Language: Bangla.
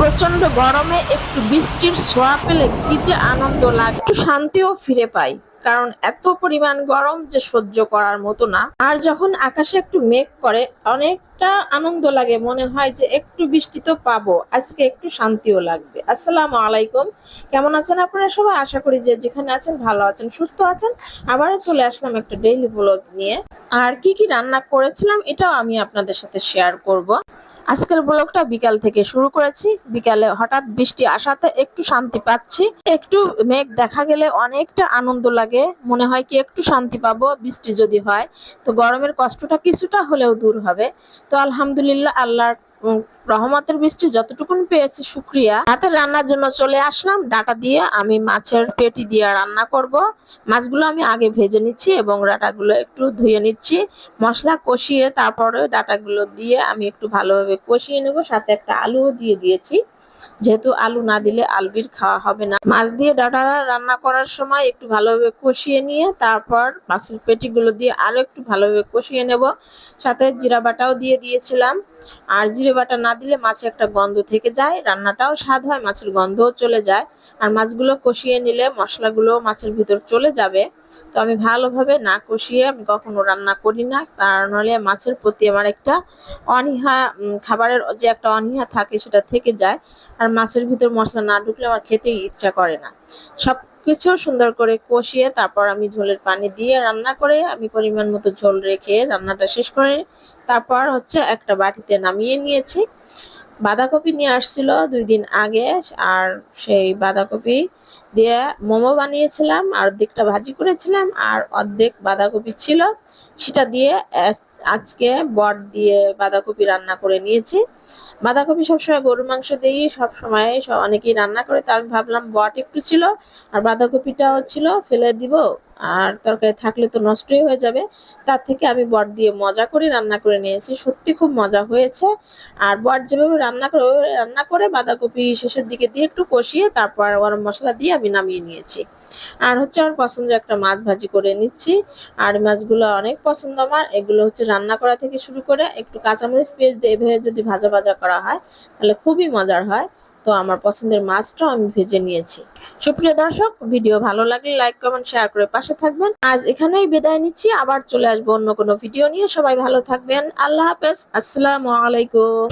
প্রচণ্ড গরমে একটু বৃষ্টির ছোঁয়া পেলে কি যে আনন্দ লাগে। একটু শান্তিও ফিরে পাই, কারণ এত পরিমাণ গরম যে সহ্য করার মতো না। আর যখন আকাশে একটু মেঘ করে, অনেকটা আনন্দ লাগে, মনে হয় যে একটু বৃষ্টি তো পাবো, আজকে একটু শান্তিও লাগবে। আসসালামু আলাইকুম। কেমন আছেন আপনারা সবাই? আশা করি যে যেখানে আছেন ভালো আছেন, সুস্থ আছেন। আবারও চলে আসলাম একটা ডেইলি ব্লগ নিয়ে। আর কি কি রান্না করেছিলাম, এটাও আমি আপনাদের সাথে শেয়ার করব। আজকের ব্লগটা বিকাল থেকে শুরু করেছি। বিকালে হঠাৎ বৃষ্টি আসাতে একটু শান্তি পাচ্ছি। একটু মেঘ দেখা গেলে অনেকটা আনন্দ লাগে। মনে হয় কি একটু শান্তি পাবো, বৃষ্টি যদি হয়। তো গরমের কষ্টটা কিছুটা হলেও দূর হবে। তো আলহামদুলিল্লাহ, আল্লাহর রহমতের বৃষ্টি যতটুকুন পেয়েছি, শুক্রিয়া। রাতের রান্নার জন্য চলে আসলাম। ডাটা দিয়ে আমি মাছের পেটি দিয়ে রান্না করব। মাছগুলো আমি আগে ভেজে নিচ্ছি এবং ডাটাগুলো একটু ধুয়ে নিচ্ছি। মশলা কষিয়ে তারপরে ডাটাগুলো দিয়ে আমি একটু ভালোভাবে কষিয়ে নেব। সাথে একটা আলুও দিয়ে দিয়েছি। যেহেতু আলু না দিলে আলবির খাওয়া হবে না। মাছ দিয়ে ডাটা রান্না করার সময় একটু ভালোভাবে কষিয়ে নিয়ে তারপর মাছের পেটিগুলো দিয়ে আরও একটু ভালোভাবে কষিয়ে নেব। সাথে জিরা বাটাও দিয়ে দিয়েছিলাম। আর জিরে বাটা না দিলে মাছে একটা গন্ধ থেকে যায়, রান্নাটাও স্বাদ হয়, মাছের গন্ধও চলে যায়। আর মাছগুলো কষিয়ে নিলে মশলাগুলো মাছের ভিতর চলে যাবে। তো আমি ভালোভাবে না কষিয়ে আমি কখনো রান্না করি না, কারণ হলে মাছের প্রতি আমার একটা অনীহা খাবারের যে একটা অনীহা থাকে সেটা থেকে যায়। আর মাছের ভিতর মশলা না ঢুকলে আমার খেতেই ইচ্ছা করে না। সব কিছু সুন্দর করে কষিয়ে তারপর আমি ঝোলের পানি দিয়ে রান্না করে আমি পরিমাণ মতো ঝোল রেখে রান্নাটা শেষ করে তারপর হচ্ছে একটা বাটিতে নামিয়ে নিয়েছি। বাঁধাকপি নিয়ে আসছিল দুই দিন আগে আর সেই বাঁধাকপি দিয়ে মোমো বানিয়েছিলাম আর অর্ধেকটা ভাজি করেছিলাম আর অর্ধেক বাঁধাকপি ছিল। সেটা দিয়ে আজকে বট দিয়ে বাঁধাকপি রান্না করে নিয়েছি। বাঁধাকপি সবসময় গরুর মাংস দিয়েই সবসময় অনেকেই রান্না করে, তো আমি ভাবলাম বট একটু ছিল, আর বাঁধাকপিটাও ছিল, ফেলে দিব। আর তরকারি থাকলে তো নষ্টই হয়ে যাবে। তার থেকে আমি বট দিয়ে মজা করে রান্না করে নিয়েছি। সত্যি খুব মজা হয়েছে। আর বট যেভাবে রান্না করে রান্না করে বাঁধাকপি শেষের দিকে দিয়ে একটু কষিয়ে তারপর গরম মশলা দিয়ে আমি নামিয়ে নিয়েছি। আর হচ্ছে আমার পছন্দের একটা মাছ ভাজি করে নিচ্ছি। আর মাছগুলো অনেক পছন্দ আমার। এগুলো হচ্ছে রান্না করা থেকে শুরু করে একটু কাঁচামরিচ পেঁয়াজ দিয়ে এভাবে যদি ভাজা ভাজা করা হয়, তাহলে খুবই মজার হয়। তো আমার পছন্দের মাছটাও আমি ভেজে নিয়েছি। সুপ্রিয় দর্শক, ভিডিও ভালো লাগলে লাইক, কমেন্ট, শেয়ার করে পাশে থাকবেন। আজ এখানেই বিদায় নিচ্ছি, আবার চলে আসব অন্য কোনো ভিডিও নিয়ে। সবাই ভালো থাকবেন। আল্লাহ হাফেজ। আসসালামু আলাইকুম।